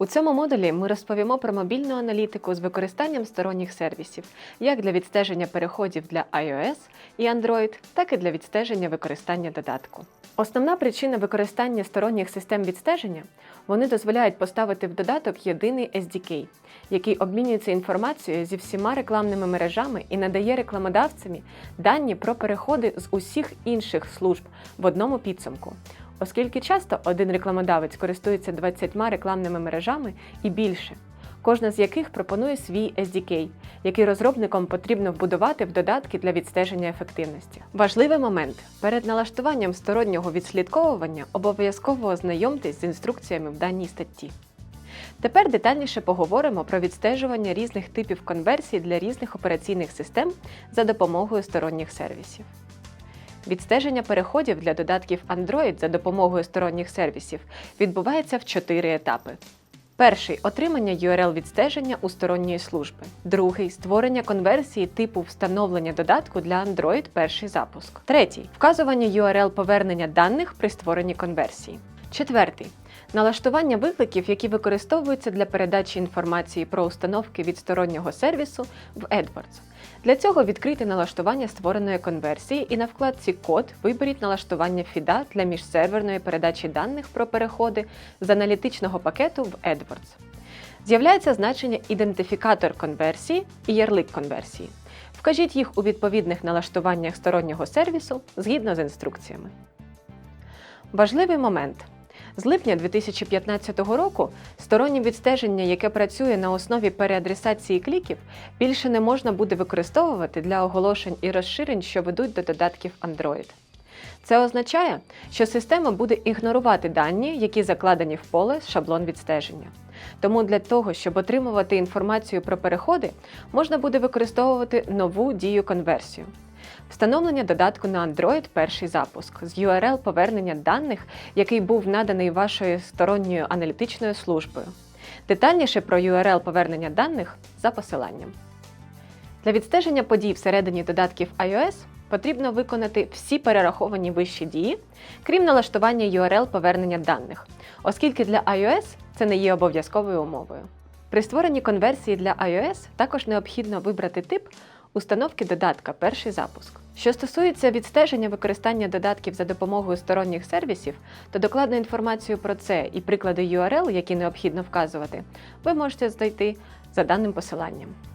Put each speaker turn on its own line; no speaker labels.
У цьому модулі ми розповімо про мобільну аналітику з використанням сторонніх сервісів, як для відстеження переходів для iOS і Android, так і для відстеження використання додатку. Основна причина використання сторонніх систем відстеження вони дозволяють поставити в додаток єдиний SDK, який обмінюється інформацією зі всіма рекламними мережами і надає рекламодавцям дані про переходи з усіх інших служб в одному підсумку. Оскільки часто один рекламодавець користується 20 рекламними мережами і більше, кожна з яких пропонує свій SDK, який розробникам потрібно вбудувати в додатки для відстеження ефективності. Важливий момент перед налаштуванням стороннього відслідковування обов'язково ознайомтесь з інструкціями в даній статті. Тепер детальніше поговоримо про відстежування різних типів конверсій для різних операційних систем за допомогою сторонніх сервісів. Відстеження переходів для додатків Android за допомогою сторонніх сервісів відбувається в чотири етапи. Перший отримання URL відстеження у сторонньої служби. Другий створення конверсії типу встановлення додатку для Android перший запуск. Третій вказування URL повернення даних при створенні конверсії. Четвертий налаштування викликів, які використовуються для передачі інформації про установки від стороннього сервісу в AdWords. Для цього відкрийте налаштування створеної конверсії і на вкладці Код виберіть налаштування фіда для міжсерверної передачі даних про переходи з аналітичного пакету в AdWords. З'являється значення ідентифікатор конверсії і ярлик конверсії. Вкажіть їх у відповідних налаштуваннях стороннього сервісу згідно з інструкціями. Важливий момент. З липня 2015 року стороннє відстеження, яке працює на основі переадресації кліків, більше не можна буде використовувати для оголошень і розширень, що ведуть до додатків Android. Це означає, що система буде ігнорувати дані, які закладені в поле шаблон відстеження. Тому для того, щоб отримувати інформацію про переходи, можна буде використовувати нову дію конверсію. Встановлення додатку на Android перший запуск з URL повернення даних, який був наданий вашою сторонньою аналітичною службою. Детальніше про URL повернення даних за посиланням. Для відстеження подій всередині додатків iOS потрібно виконати всі перераховані вищі дії, крім налаштування URL повернення даних, оскільки для iOS це не є обов'язковою умовою. При створенні конверсії для iOS також необхідно вибрати тип установки додатка перший запуск. Що стосується відстеження використання додатків за допомогою сторонніх сервісів, то докладну інформацію про це і приклади URL, які необхідно вказувати, ви можете знайти за даним посиланням.